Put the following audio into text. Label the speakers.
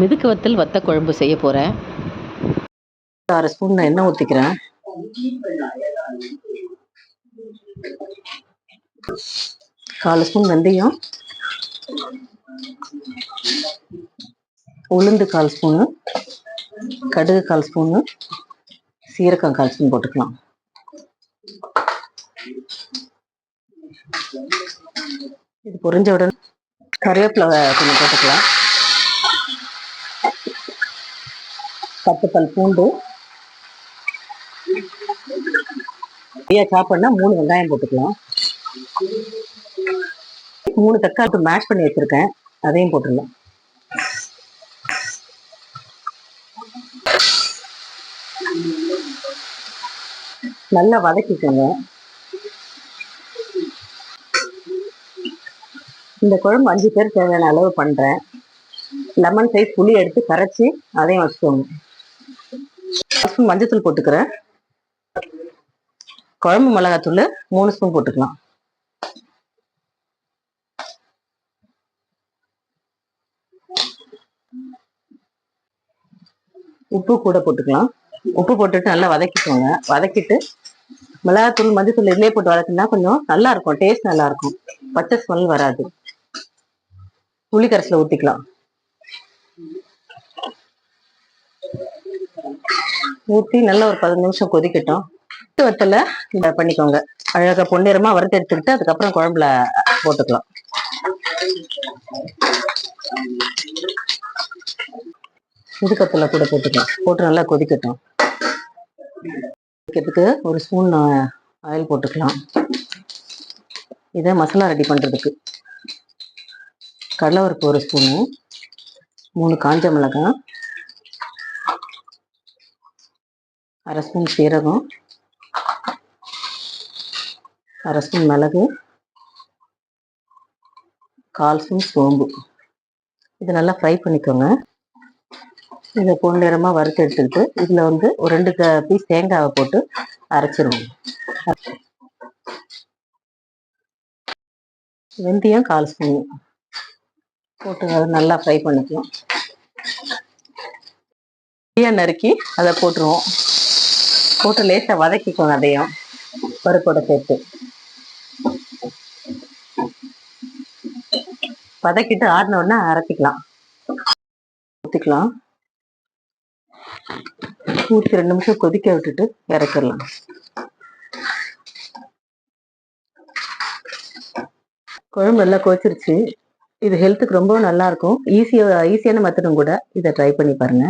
Speaker 1: மிதுக்கு வத்தல் வத்த குழம்பு செய்ய போகிறேன் ஆறு ஸ்பூன் நான் எண்ணெய் ஊற்றிக்கிறேன் கால் ஸ்பூன் வெந்தயம். உளுந்து கால் ஸ்பூனு. கடுகு கால் ஸ்பூனு. சீரகம் கால் ஸ்பூன் போட்டுக்கலாம். இது பொரிஞ்ச உடனே கருவேப்பிலை கொஞ்சம் போட்டுக்கலாம். பத்துப்பல் பூண்டு. நிறைய சாப்பிட்னா மூணு வெங்காயம் போட்டுக்கலாம். மூணு தக்காளி மேஷ் பண்ணி வச்சிருக்கேன். அதையும் போட்டுடலாம். நல்லா வதக்கிக்கோங்க. இந்த குழம்பு அஞ்சு பேர் தேவையான அளவு பண்றேன். லெமன் சைஸ் புளி எடுத்து கரைச்சி அதையும் வச்சுக்கோங்க. ஸ்பூன் மஞ்சத்தூள் போட்டுக்கிறேன். குழம்பு மிளகாத்தூள் மூணு ஸ்பூன் போட்டுக்கலாம். உப்பு கூட போட்டுக்கலாம். உப்பு போட்டுட்டு நல்லா வதக்கிக்கோங்க. வதக்கிட்டு மிளகாத்தூள் மஞ்சத்தூள் இதுலேயே போட்டு வதக்கினா கொஞ்சம் நல்லா இருக்கும். டேஸ்ட் நல்லா இருக்கும். பச்சை ஸ்மெல் வராது. புளி கரைசல ஊற்றிக்கலாம் ஊற்றி நல்லா ஒரு பதினஞ்சு நிமிஷம் கொதிக்கட்டும். வறுத்து வத்தல இந்த பண்ணிக்கோங்க. அழகா பொன்னிறமா வறுத்து எடுத்துக்கிட்டு அதுக்கப்புறம் குழம்புல போட்டுக்கலாம். முதுக்கத்தில் கூட போட்டுக்கலாம். போட்டு நல்லா கொதிக்கட்டும். கொதிக்கிறதுக்கு ஒரு ஸ்பூன் ஆயில் போட்டுக்கலாம். இதை மசாலா ரெடி பண்றதுக்கு. கடலைப்பருப்பு ஒரு ஸ்பூனு மூணு காஞ்ச மிளகாய் அரை ஸ்பூன் சீரகம் அரை ஸ்பூன் மிளகு கால் ஸ்பூன் சோம்பு. இது நல்லா ஃப்ரை பண்ணிக்கோங்க. இதை பொன்னிறமாக வறுத்து எடுத்துக்கிட்டு இதில் வந்து ஒரு ரெண்டு பீஸ் தேங்காவை போட்டு அரைச்சிருவோம். வெந்தயம் கால் ஸ்பூன் போட்டு அதை நல்லா ஃப்ரை பண்ணிக்கலாம். நறுக்கி அதை போட்டுருவோம். போட்டு லேசாக வதக்கிக்கோங்க அதையும். பருப்போட சேர்த்து. வதக்கிட்டு ஆடின உடனே அரைச்சிக்கலாம். ஊற்றிக்கலாம் ஊற்றி ரெண்டு நிமிஷம் கொதிக்க விட்டுட்டு இறக்கிடலாம். குழம்பு நல்லா கொதிச்சிருச்சு. இது ஹெல்த்துக்கு ரொம்ப நல்லா இருக்கும். ஈஸியா ஈஸியான மத்தனும் கூட இதை ட்ரை பண்ணி பாருங்க.